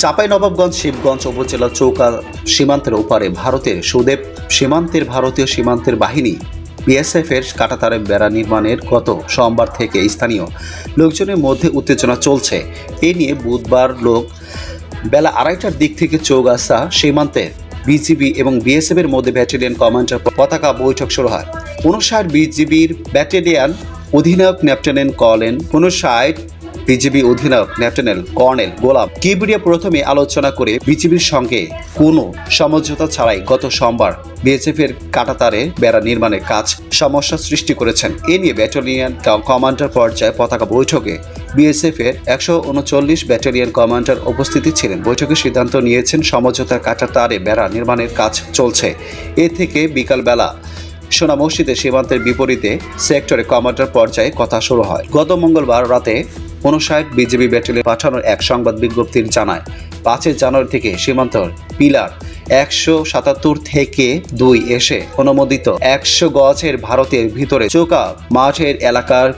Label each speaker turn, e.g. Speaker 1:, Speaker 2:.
Speaker 1: চাপাই নবাবগঞ্জ শিবগঞ্জ উপজেলা চৌকা সীমান্তের ওপারে ভারতের সুদেব সীমান্তের ভারতীয় সীমান্তের বাহিনী বিএসএফ এর কাটাতারে বেড়া নির্মাণের গত সোমবার থেকে স্থানীয় লোকজনের মধ্যে উত্তেজনা চলছে। এ নিয়ে বুধবার লোক বেলা আড়াইটার দিক থেকে চৌগাছা সীমান্তে বিজিবি এবং বিএসএফ এর মধ্যে ব্যাটালিয়ন কমান্ডার পতাকা বৈঠক শুরু হয়। উনষাট বিজিবির ব্যাটালিয়ন অধিনায়ক লেফটেন্যান্ট কর্নেল উনষাট বিজিবি অধিনায়ক লেফটেন্যান্ট কর্নেল গোলাম কিবরিয়া প্রথমে আলোচনা করে বিজিবির সঙ্গে কোনো সমঝোতা ছাড়াই গত সোমবার বিএসএফ এর কাটাতারে বেড়া নির্মাণের কাজ সমস্যা সৃষ্টি করেছেন। এ নিয়ে ব্যাটালিয়ন কমান্ডার পর্যায়ে পতাকা বৈঠকে বিএসএফ এর একশো উনচল্লিশ ব্যাটালিয়ন কমান্ডার উপস্থিতি ছিলেন। বৈঠকে সিদ্ধান্ত নিয়েছেন সমঝোতার কাটাতারে বেড়া নির্মাণের কাজ চলছে। এ থেকে বিকালবেলা সোনা মসজিদের সীমান্তের বিপরীতে সেক্টরে কমান্ডার পর্যায়ে কথা শুরু হয়। গত মঙ্গলবার রাতে উনষাট বিজেপি ব্যাটেলে পাঠানোর এক সংবাদ বিজ্ঞপ্তির জানায়, পাঁচই জানুয়ারি থেকে সীমান্ত পিলার একশো সাতাত্তর থেকে দুই এসে অনুমোদিত। একশো গজের ভারতের ভিতরে চোকা মাঠের এলাকার